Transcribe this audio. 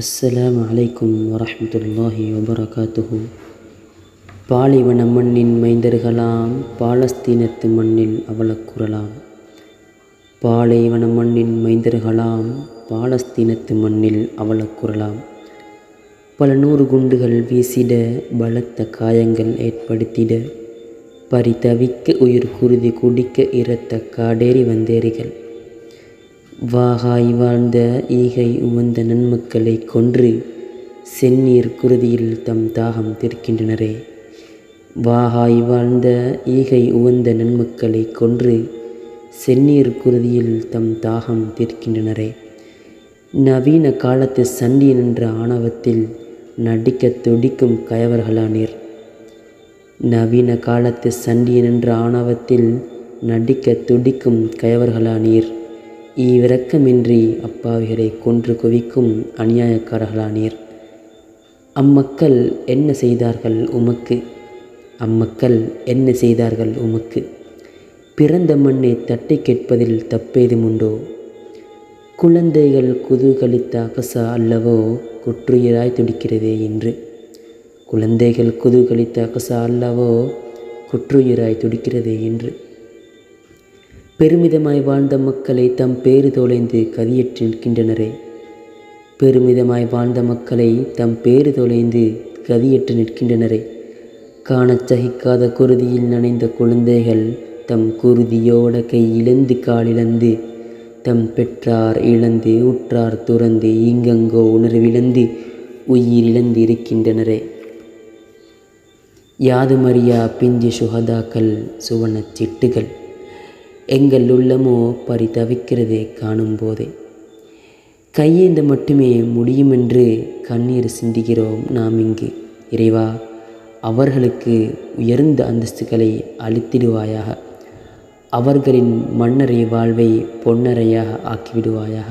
அஸ்ஸலாமு அலைக்கும் வரமத்துல்லாஹி வபரகாத்துஹு. பாலைவன மண்ணின் மைந்தர்களாம் பாலஸ்தீனத்து மண்ணில் அவலக்குறலாம் பாலைவன மண்ணின் மைந்தர்களாம் பாலஸ்தீனத்து மண்ணில் அவலக்குறலாம் பல நூறு குண்டுகள் வீசிட பலத்த காயங்கள் ஏற்படுத்திட பரிதவிக்க உயிர் குருதி குடிக்க இரத்த காடேறி வந்தேறிகள். வாகாய் வாழ்ந்த ஈகை உவந்த நன்மக்களை கொன்று செந்நீர் குருதியில் தம் தாகம் தீர்க்கின்றனரே வாகாய் வாழ்ந்த ஈகை உவந்த நன்மக்களை கொன்று செந்நீர் குருதியில் தம் தாகம் தீர்க்கின்றனரே நவீன காலத்து சண்டியன் என்ற ஆணவத்தில் நடிக்க துடிக்கும் கயவர்களானீர் நவீன காலத்து சண்டியன் என்ற ஆணவத்தில் நடிக்க துடிக்கும் கயவர்களானீர் ஈவிரக்கமின்றி அப்பாவிகளை கொன்று குவிக்கும் அநியாயக்காரர்களானீர் அம்மக்கள் என்ன செய்தார்கள் உமக்கு? அம்மக்கள் என்ன செய்தார்கள் உமக்கு? பிறந்த மண்ணை தட்டி கேட்பதில் தப்பேதும் உண்டோ? குழந்தைகள் குதூகலித்த அகசா அல்லவோ குற்றுயிராய் துடிக்கிறதே என்று குழந்தைகள் குதூகலித்த அகசா அல்லவோ குற்றுயிராய் துடிக்கிறதே என்று பெருமிதமாய் வாழ்ந்த மக்களை தம் பேறு தொலைந்து கதியற்று நிற்கின்றனரே பெருமிதமாய் வாழ்ந்த மக்களை தம் பேறு தொலைந்து கதியற்று நிற்கின்றனரே. காணச் சகிக்காத குருதியில் நனைந்த குழந்தைகள் தம் குருதியோட கை இழந்து காலிழந்து தம் பெற்றார் இழந்து உற்றார் துறந்து இங்கங்கோ உணர்விழந்து உயிர் இழந்து இருக்கின்றனரே. யாதுமறியா பிஞ்சு சுகதாக்கள் சுவனச் சிட்டுகள். எங்கள் உள்ளமோ பரிதவிக்கிறதே காணும் போதே கையேந்த மட்டுமே முடியுமென்று கண்ணீர் சிந்துகிறோம் நாம் இங்கு. இறைவா அவர்களுக்கு உயர்ந்த அந்தஸ்துகளை அளித்திடுவாயாக. அவர்களின் மன்னரை வாழ்வை பொன்னரையாக ஆக்கிவிடுவாயாக.